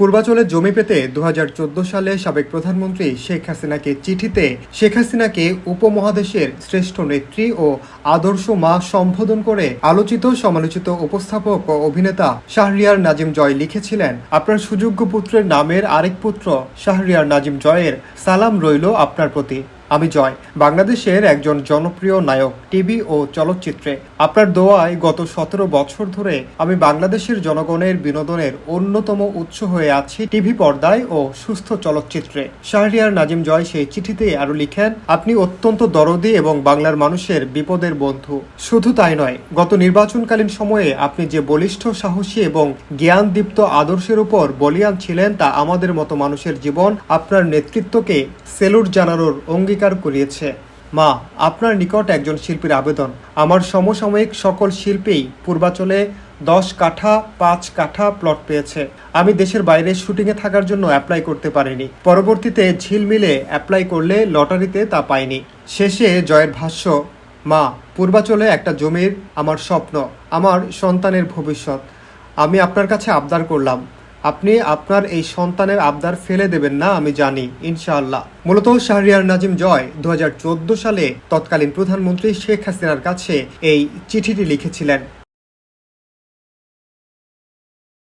পূর্বাচলে জমি পেতে দু হাজার চোদ্দ সালে সাবেক প্রধানমন্ত্রী শেখ হাসিনাকে চিঠিতে শেখ হাসিনাকে উপমহাদেশের শ্রেষ্ঠ নেত্রী ও আদর্শ মা সম্বোধন করে আলোচিত সমালোচিত উপস্থাপক ও অভিনেতা শাহরিয়ার নাজিম জয় লিখেছিলেন, আপনার সুযোগ্য পুত্রের নামের আরেক পুত্র শাহরিয়ার নাজিম জয়ের সালাম রইল আপনার প্রতি। আমি জয়। বাংলাদেশের একজন জনপ্রিয় নায়ক, টিভি ও চলচ্চিত্রে। আপনার দোয়ায় গত সতেরো বছর ধরে আমি বাংলাদেশের জনগণের বিনোদনের অন্যতম উৎস হয়ে আছি টিভি পর্দায় ও সুস্থ চলচ্চিত্রে। শাহরিয়ার নাজিম জয় সেই চিঠিতে আরও লিখেন, আপনি অত্যন্ত দরদি এবং বাংলার মানুষের বিপদের বন্ধু। শুধু তাই নয়, গত নির্বাচনকালীন সময়ে আপনি যে বলিষ্ঠ সাহসী এবং জ্ঞানদীপ্ত আদর্শের উপর বলিয়ান ছিলেন তা আমাদের মতো মানুষের জীবন, আপনার নেতৃত্বকে সেলুট জানানোর অঙ্গীকার করিয়েছে। মা, আপনার নিকট একজন শিল্পীর আবেদন। আমার সমসাময়িক সকল শিল্পী পূর্বাচলে দশ কাঠা, পাঁচ কাঠা প্লট পেয়েছে। আমি দেশের বাইরে শুটিংয়ে থাকার জন্য অ্যাপ্লাই করতে পারিনি। পরবর্তীতে ঝিলমিলে অ্যাপ্লাই করলে লটারিতে তা পাইনি। শেষে জয়ের ভাষ্য, মা, পূর্বাচলে একটা জমির আমার স্বপ্ন, আমার সন্তানের ভবিষ্যৎ। আমি আপনার কাছে আবদার করলাম। আপনি আপনার এই সন্তানের আবদার ফেলে দেবেন না, আমি জানি, ইনশাআল্লাহ। মূলত শাহরিয়ার নাজিম জয় দু হাজার চোদ্দ সালে তৎকালীন প্রধানমন্ত্রী শেখ হাসিনার কাছে এই চিঠিটি লিখেছিলেন।